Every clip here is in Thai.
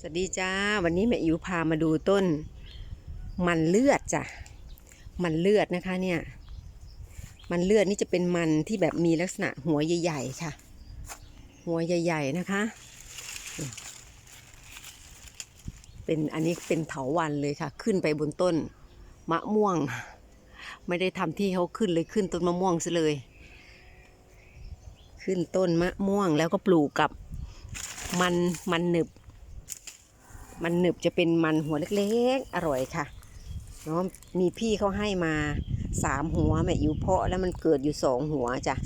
สวัสดีจ้า วันนี้แม่อิ๋วพามาดูต้น มันเลือดจ้ะ มันเลือดนะคะเนี่ย มันเลือดนี่จะเป็นมันที่แบบมีลักษณะหัวใหญ่ๆค่ะ หัวใหญ่ๆนะคะ เป็นอันนี้เป็นเถาวันเลยค่ะ ขึ้นไปบนต้นมะม่วง ไม่ได้ทำที่เขาขึ้นเลยขึ้นต้นมะม่วงซะเลย ขึ้นต้นมะม่วงแล้วก็ปลูกกับมันมันหนึบ มันหนึบจะเป็นมันหัวเล็กๆ อร่อยค่ะเนาะมีพี่เขาให้มาสามหัวแม่อิ๋วเพาะแล้วมันเกิดอยู่สองหัวจ้ะ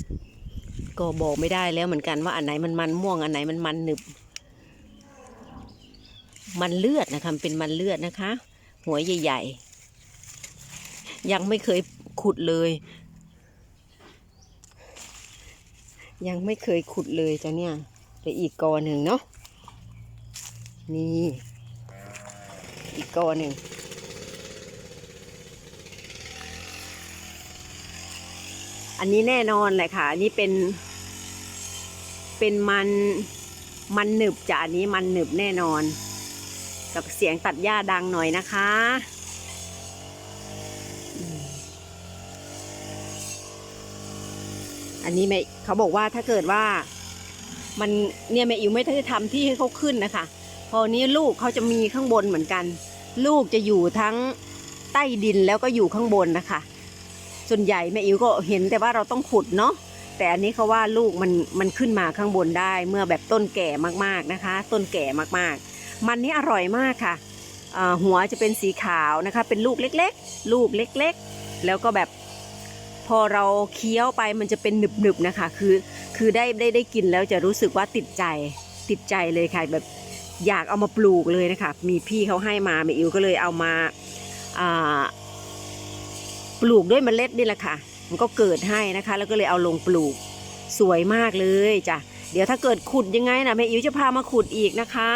ก็บอกไม่ได้แล้วเหมือนกันว่าอันไหนมันมันม่วงอันไหนมันมันหนึบ มันเลือดนะคะเป็นมันเลือดนะคะ หัวใหญ่ ๆ ยังไม่เคยขุดเลย ยังไม่เคยขุดเลยจ้ะเนี่ยแต่อีกกอหนึ่งเนาะนี่ อีกกอหนึ่งอันนี้แน่นอนแหละค่ะ อันนี้เป็น เป็นมัน มันหนึบจ้ะอันนี้มันหนึบแน่นอน กับเสียงตัดหญ้าดังหน่อยนะคะ อันนี้แม่เขาบอกว่าถ้าเกิดว่า มันเนี่ยแม่อิ๋วไม่ได้ทำที่ให้เขาขึ้นนะคะ พอนี้ลูกเขาจะมีข้างบนเหมือนกัน ลูกจะอยู่ทั้งใต้ดินแล้วก็อยู่ข้างบนนะคะ ส่วนใหญ่แม่อิ๋วก็เห็นแต่ว่าเราต้องขุดเนาะแต่อันนี้เขาว่าลูกมันมันขึ้นมาข้างบนได้เมื่อแบบต้นแก่มากๆนะคะ ต้นแก่มากๆ มันนี้อร่อยมากค่ะหัวจะเป็นสีขาวนะคะ เป็นลูกเล็กๆ ลูกเล็กๆ แล้วก็แบบพอเราเคี้ยวไปมันจะเป็นหนึบๆนะคะ คือคือได้ได้ได้กินแล้วจะรู้สึกว่าติดใจติดใจเลยค่ะแบบ อยากเอามาปลูกเลยนะคะ มีพี่เขาให้มาแม่อิวก็เลยเอามาาปลูกด้วยเมล็ดนี่แหละค่ะ มันก็เกิดให้นะคะ แล้วก็เลยเอาลงปลูกสวยมากเลยจ้ะเดี๋ยวถ้าเกิดขุดยังไงนะแม่อิ๋วจะพามาขุดอีกนะคะ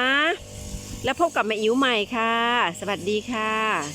แล้วพบกับแม่อิ๋วใหม่ค่ะ สวัสดีค่ะ